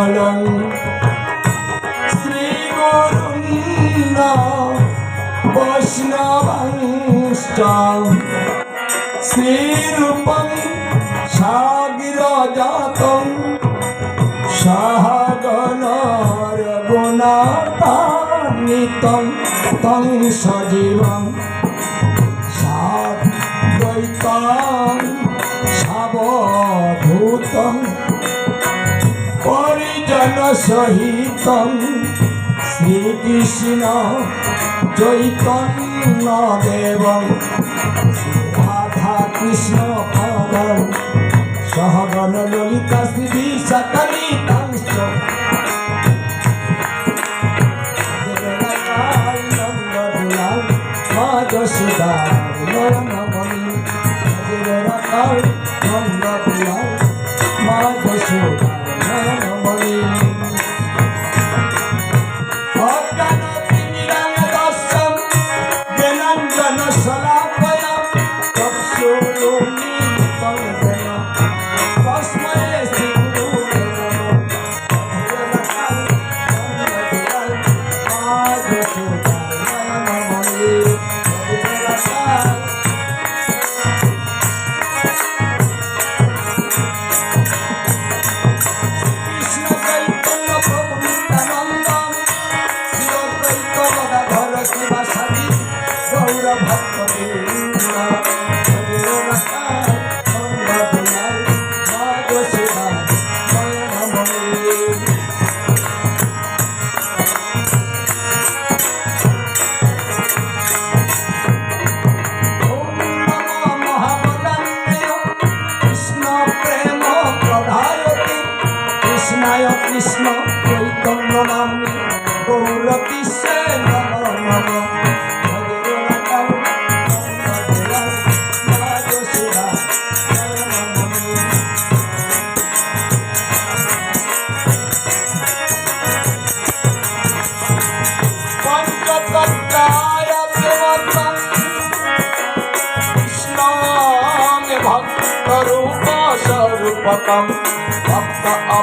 মঙ্গলং শ্রী গোবিন্দ বৈষ্ণবংষ্ট শ্রীরূপং সাগিরজাতং সাহগণ রঘুনাথানিতং তং সজীবং সাদ্বৈতা সহিতম শ্রীকৃষ্ণ চৈতন্য দেব। রাধা কৃষ্ণ সহগণ ললিতা শ্রী সকল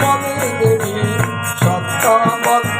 মবে দেবী সত্যমত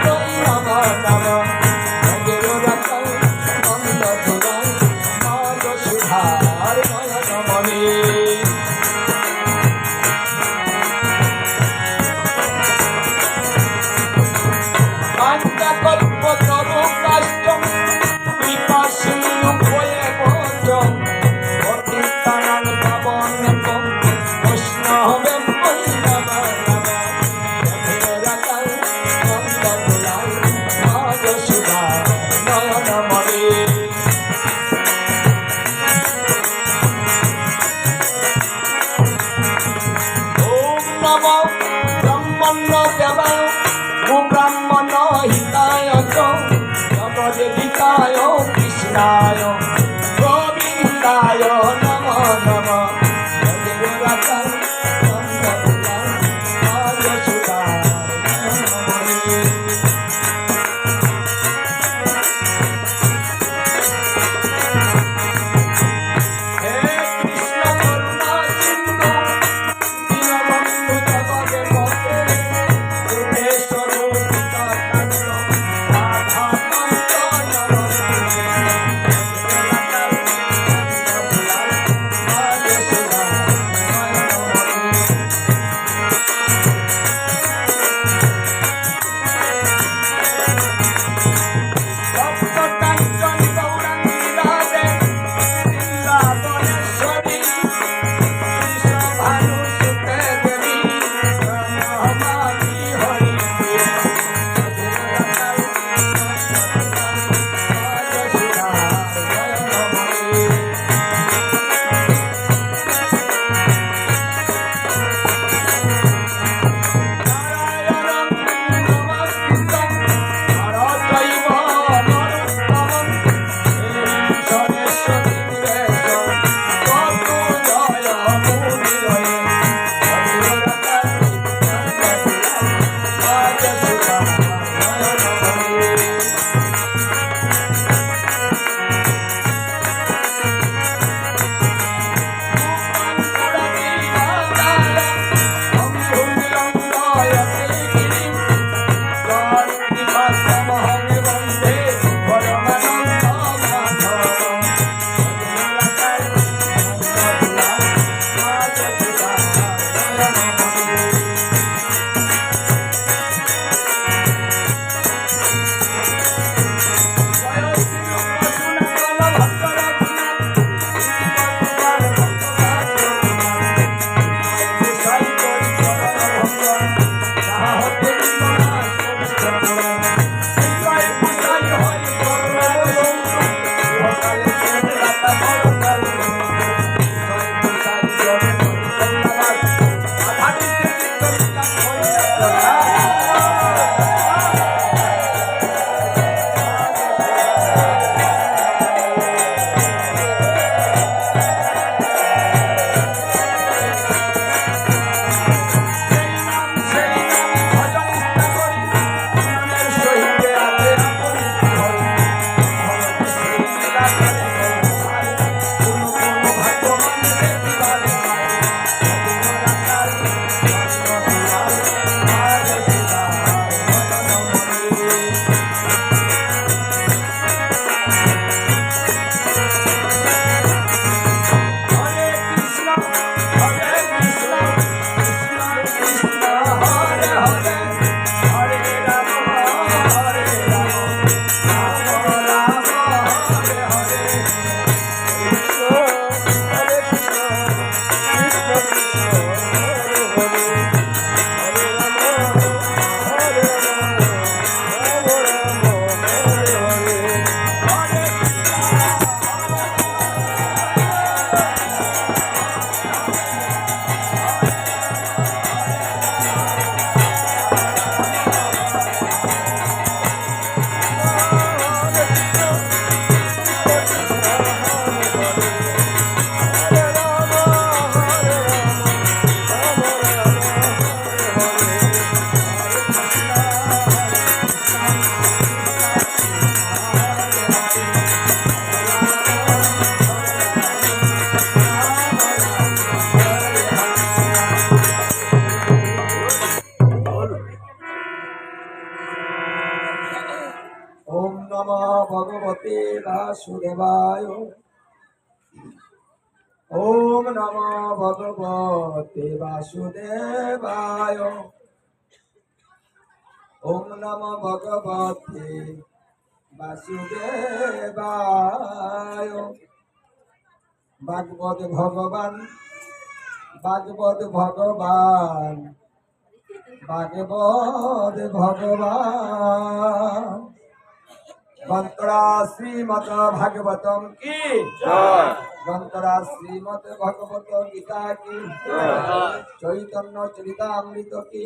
বাসুদেবায় ওম নম ভগবতে বাসুদেবায়। ওম নম ভগবতে বাসুদেবায়। ভগবান ভাগবত ভগবান ভাগবত ভগবান। গন্তরা শ্রীমত ভাগবতম কি গন্তরা শ্রীমত ভগবত গীতা কি। চৈতন্য চরিতামৃত কি।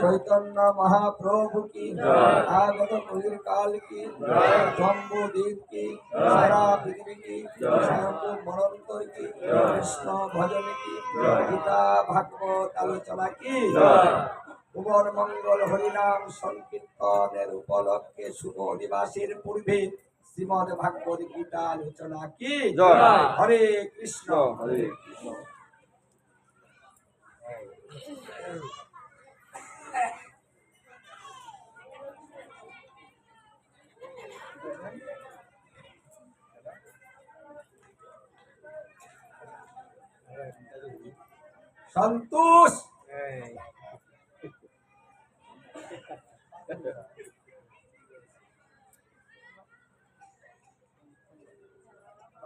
চৈতন্য মহাপ্রভু কি। আগত কলির কাল কি। জম্বু দ্বীপ কি। সারা পৃথিবী কি জয়। স্বয়ংভূ কি কৃষ্ণ ভজন কি গীতা ভাগবত আলোচনা কি ভুবন মঙ্গল হরিনাম সংকীর্তনের উপলক্ষে শুভ দিবাসের পূর্বে শ্রীমদ ভাগবত গীতা আলোচনা কি? জয়। হরে কৃষ্ণ। হরে কৃষ্ণ। সন্তোষ।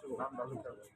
就我刚刚描述。